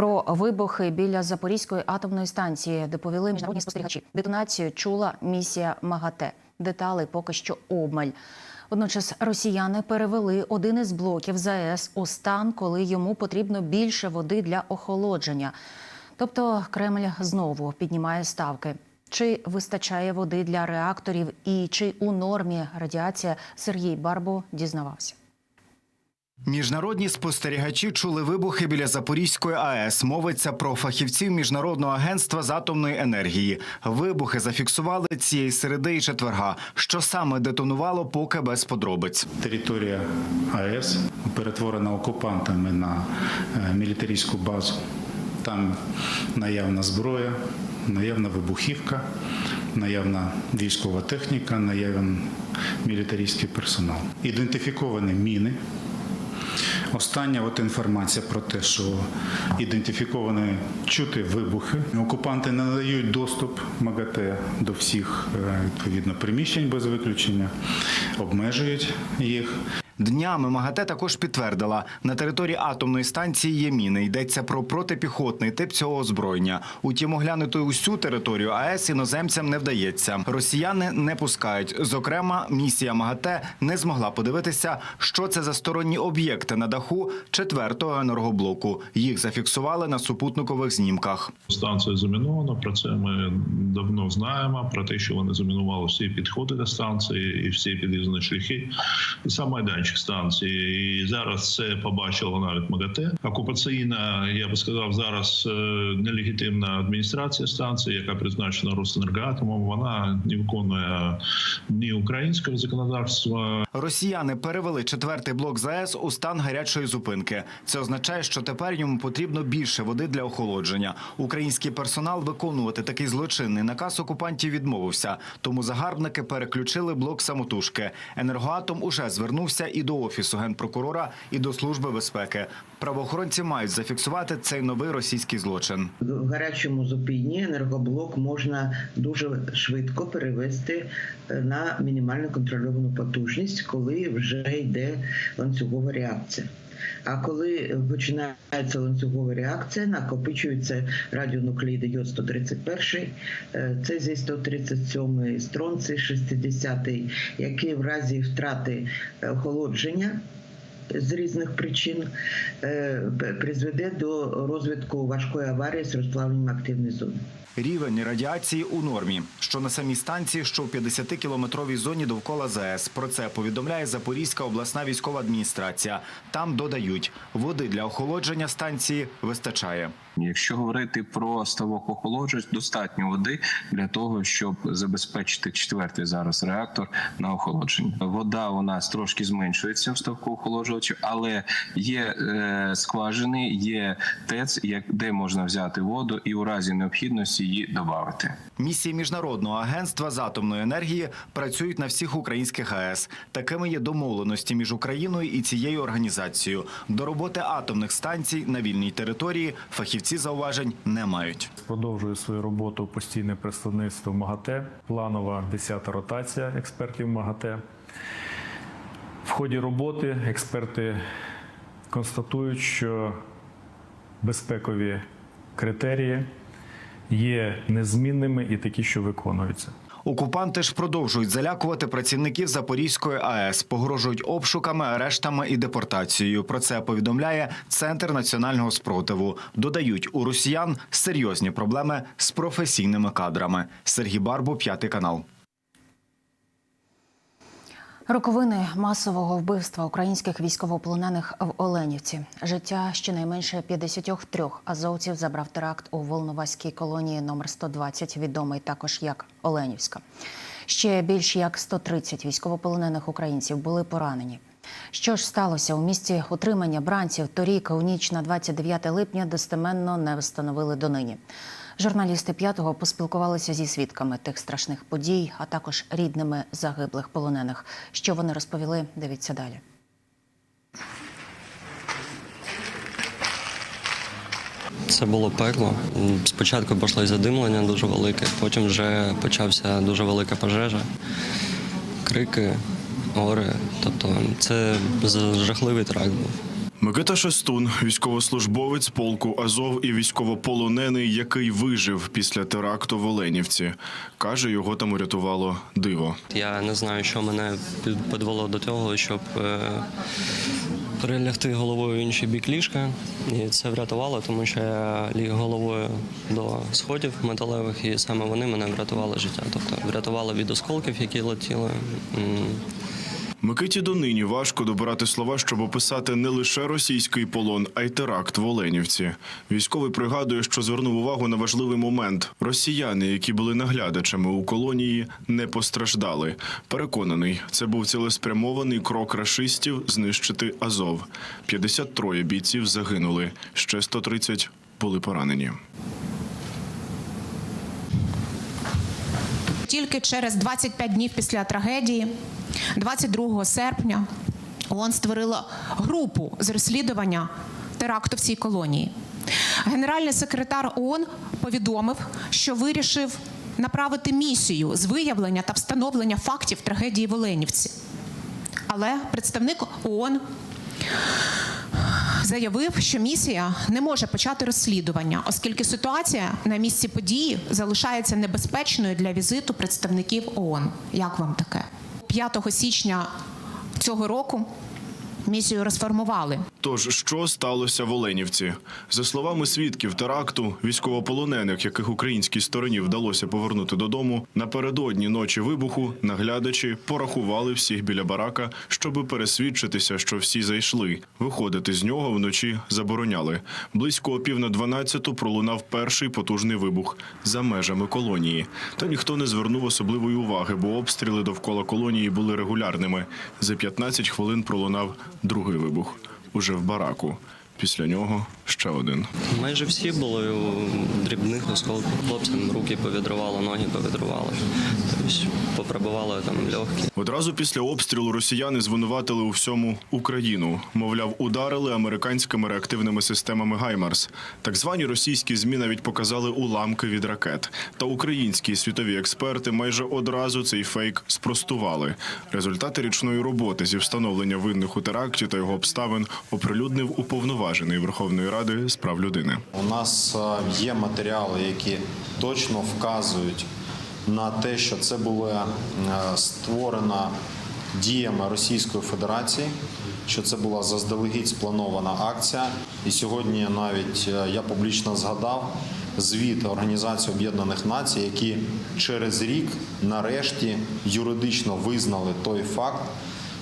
Про вибухи біля Запорізької атомної станції доповіли міжнародні спостерігачі. Детонацію чула місія МАГАТЕ. Деталей поки що обмаль. Водночас росіяни перевели один із блоків ЗАЕС у стан, коли йому потрібно більше води для охолодження. Тобто Кремль знову піднімає ставки. Чи вистачає води для реакторів і чи у нормі радіація Сергій Барбо дізнавався. Міжнародні спостерігачі чули вибухи біля Запорізької АЕС. Мовиться про фахівців міжнародного агентства з атомної енергії. Вибухи зафіксували цієї середи і четверга. Що саме детонувало, поки без подробиць. Територія АЕС перетворена окупантами на е, мілітарійську базу. Там наявна зброя, наявна вибухівка, наявна військова техніка, наявний мілітарійський персонал. Ідентифіковані міни. Остання от інформація про те, що ідентифіковані чути вибухи. Окупанти не надають доступ МАГАТЕ до всіх е, відповідно приміщень без виключення, обмежують їх. Днями МАГАТЕ також підтвердила, на території атомної станції є міни. Йдеться про протипіхотний тип цього озброєння. Утім, оглянути усю територію АЕС іноземцям не вдається. Росіяни не пускають. Зокрема, місія МАГАТЕ не змогла подивитися, що це за сторонні об'єкти на даху четвертого енергоблоку. Їх зафіксували на супутникових знімках. Станція замінована. Про це ми давно знаємо. Про те, що вони замінували всі підходи до станції і всі під'їзні шляхи, і сам майданчик станції. І зараз це побачило навіть МАГАТЕ. Окупаційна, я би сказав, зараз е, нелегітимна адміністрація станції, яка призначена Росенергоатомом. Вона не виконує ні українського законодавства, Росіяни перевели четвертий блок ЗАЕС у стан гарячої зупинки. Це означає, що тепер йому потрібно більше води для охолодження. Український персонал виконувати такий злочинний наказ окупантів відмовився. Тому загарбники переключили блок самотужки. Енергоатом уже звернувся і до офісу генпрокурора, і до служби безпеки. Правоохоронці мають зафіксувати цей новий російський злочин. В гарячому зупині енергоблок можна дуже швидко перевести е, на мінімально контрольовану потужність, коли вже йде ланцюгова реакція. А коли починається ланцюгова реакція, накопичуються радіонукліди йод 131, е, цезій 137, стронций 60, які в разі втрати охолодження з різних причин е, призведе до розвитку важкої аварії з розплавленням активної зони. Рівень радіації у нормі, що на самій станції, що в 50-кілометровій зоні довкола ЗАЕС. Про це повідомляє Запорізька обласна військова адміністрація. Там додають, води для охолодження станції вистачає. Якщо говорити про ставок охолоджувач, достатньо води для того, щоб забезпечити четвертий зараз реактор на охолодження. Вода у нас трошки зменшується в ставку охолоджувачу, але є е, скважини, є ТЕЦ, де можна взяти воду і у разі необхідності її додати. Місії міжнародного агентства з атомної енергії працюють на всіх українських АЕС. Такими є домовленості між Україною і цією організацією. До роботи атомних станцій на вільній території фахівці зауважень не мають. Продовжує свою роботу постійне представництво МАГАТЕ, планова 10-та ротація експертів МАГАТЕ. В ході роботи експерти констатують, що безпекові критерії є незмінними і такі, що виконуються. Окупанти ж продовжують залякувати працівників Запорізької АЕС, погрожують обшуками, арештами і депортацією. Про це повідомляє Центр національного спротиву. Додають у росіян серйозні проблеми з професійними кадрами. Сергій Барбу, п'ятий канал. Роковини масового вбивства українських військовополонених в Оленівці. Життя щонайменше 53 азовців забрав теракт у Волноваській колонії номер 120, відомий також як Оленівська. Ще більш як 130 військовополонених українців були поранені. Що ж сталося у місті утримання бранців торік у ніч на 29 липня достеменно не встановили донині. Журналісти п'ятого поспілкувалися зі свідками тих страшних подій, а також рідними загиблих полонених. Що вони розповіли? Дивіться далі. Це було пекло. Спочатку пішло задимлення дуже велике, потім вже почався дуже велика пожежа, крики, гори. Тобто це жахливий трак був. Микита Шестун, військовослужбовець полку Азов і військовополонений, який вижив після теракту в Оленівці. Каже, його там урятувало диво. Я не знаю, що мене підвело до того, щоб е, перелягти головою в інший бік ліжка. І це врятувало, тому що я ліг головою до сходів металевих, і саме вони мене врятували життя. Тобто врятували від осколків, які летіли. Микиті донині важко добирати слова, щоб описати не лише російський полон, а й теракт в Оленівці. Військовий пригадує, що звернув увагу на важливий момент: росіяни, які були наглядачами у колонії, не постраждали. Переконаний, це був цілеспрямований крок рашистів знищити Азов. 53 бійців загинули, ще 130 були поранені. Тільки через 25 днів після трагедії, 22 серпня, ООН створила групу з розслідування теракту в цій колонії. Генеральний секретар ООН повідомив, що вирішив направити місію з виявлення та встановлення фактів трагедії в Оленівці. Але представник ООН заявив, що місія не може почати розслідування, оскільки ситуація на місці події залишається небезпечною для візиту представників ООН. Як вам таке? 5 січня цього року місію розформували. Тож, що сталося в Оленівці? За словами свідків теракту, військовополонених, яких українській стороні вдалося повернути додому, напередодні ночі вибуху наглядачі порахували всіх біля барака, щоби пересвідчитися, що всі зайшли. Виходити з нього вночі забороняли. Близько пів на дванадцяту пролунав перший потужний вибух за межами колонії. Та ніхто не звернув особливої уваги, бо обстріли довкола колонії були регулярними. За 15 хвилин пролунав другий вибух уже в бараку. Після нього ще один. Майже всі були у дрібних осколках. Хлопцям руки повідривало, ноги повідривали. Тобто попробували там легкі. Одразу після обстрілу росіяни звинуватили у всьому Україну. Мовляв, ударили американськими реактивними системами Гаймарс. Так звані російські змі навіть показали уламки від ракет. Та українські і світові експерти майже одразу цей фейк спростували. Результати річної роботи зі встановлення винних у теракті та його обставин оприлюднив уповноважений Верховної Ради з прав людини. У нас е, є матеріали, які точно вказують на те, що це була е, створена діями Російської Федерації, що це була заздалегідь спланована акція. І сьогодні навіть е, я публічно згадав звіт Організації Об'єднаних Націй, які через рік нарешті юридично визнали той факт,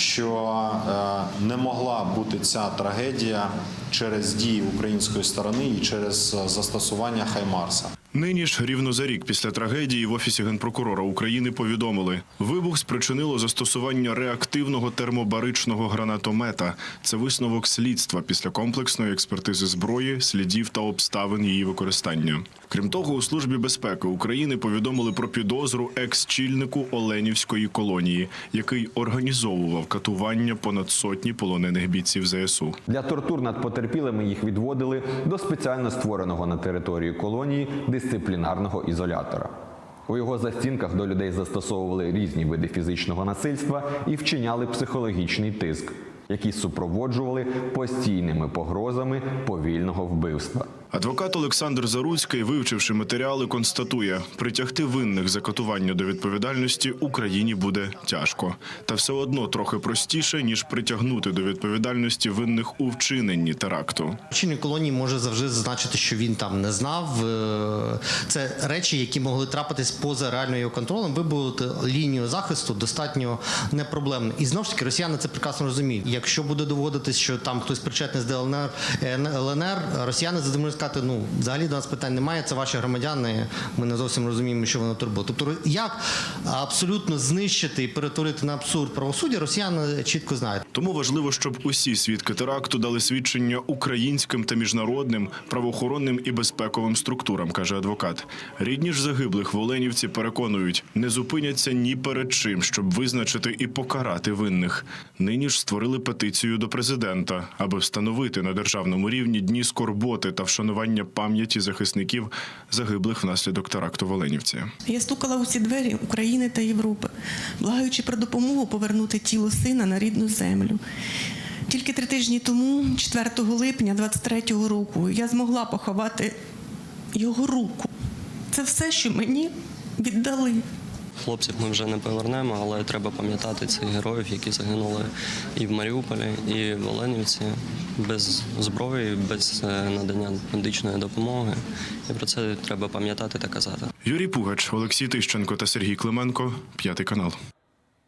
що е, не могла бути ця трагедія через дії української сторони і через е, застосування Хаймарса. Нині ж рівно за рік після трагедії в офісі генпрокурора України повідомили, вибух спричинило застосування реактивного термобаричного гранатомета. Це висновок слідства після комплексної експертизи зброї, слідів та обставин її використання. Крім того, у службі безпеки України повідомили про підозру екс-чільнику Оленівської колонії, який організовував катування понад сотні полонених бійців ЗСУ. Для тортур над потерпілими їх відводили до спеціально створеного на території колонії дисциплінарного ізолятора. У його застінках до людей застосовували різні види фізичного насильства і вчиняли психологічний тиск, які супроводжували постійними погрозами повільного вбивства. Адвокат Олександр Заруцький, вивчивши матеріали, констатує, притягти винних за катування до відповідальності Україні буде тяжко, та все одно трохи простіше ніж притягнути до відповідальності винних у вчиненні теракту. Очільник колонії може завжди зазначити, що він там не знав. Е, Це речі, які могли трапитись поза реальною контролем. Вибудувати лінію захисту достатньо непроблемно. І знову ж таки, росіяни це прекрасно розуміють. Якщо буде доводитись, що там хтось причетний з ДЛНР, е, ЛНР, росіяни задумують сказати, ну взагалі до нас питань немає. Це ваші громадяни. Ми не зовсім розуміємо, що вони турбує. Тобто, як абсолютно знищити і перетворити на абсурд правосуддя, росіяни чітко знають. Тому важливо, щоб усі свідки теракту дали свідчення українським та міжнародним правоохоронним і безпековим структурам, каже адвокат. Рідні ж загиблих в Оленівці переконують, не зупиняться ні перед чим, щоб визначити і покарати винних. Нині ж створили петицію до президента, аби встановити на державному рівні дні скорботи та вшанування пам'яті захисників загиблих внаслідок теракту в Оленівці. Я стукала у ці двері України та Європи, благаючи про допомогу повернути тіло сина на рідну землю. Тільки три тижні тому, 4 липня 23-го року, я змогла поховати його руку. Це все, що мені віддали. Хлопців ми вже не повернемо, але треба пам'ятати цих героїв, які загинули і в Маріуполі, і в Оленівці без зброї, без е, надання медичної допомоги. І про це треба пам'ятати та казати. Юрій Пугач, Олексій Тищенко та Сергій Клименко, п'ятий канал.